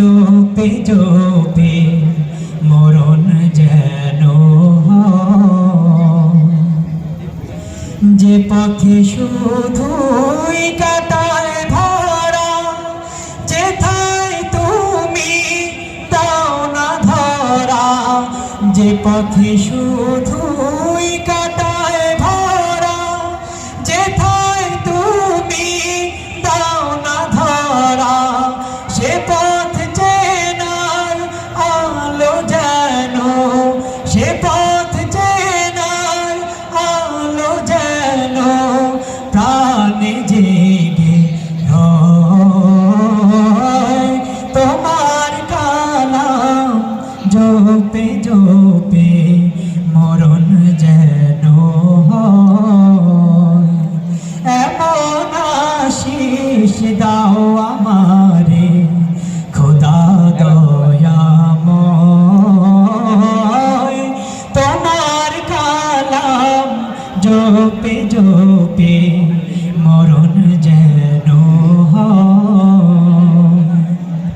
জোপে জোপে মরণ যেন। যে পথে শুধুই কাটায় ভরা যেথায় তুমি দাও না ধরা, যে পথে শুধু প্রাণে জেগে তোমার কালাম জোপে জোপে মরণ যেন এমন আশিস দাও আমারে, খোদা দয়াম তোমার কালাম জোপে জোপে মরণ যায়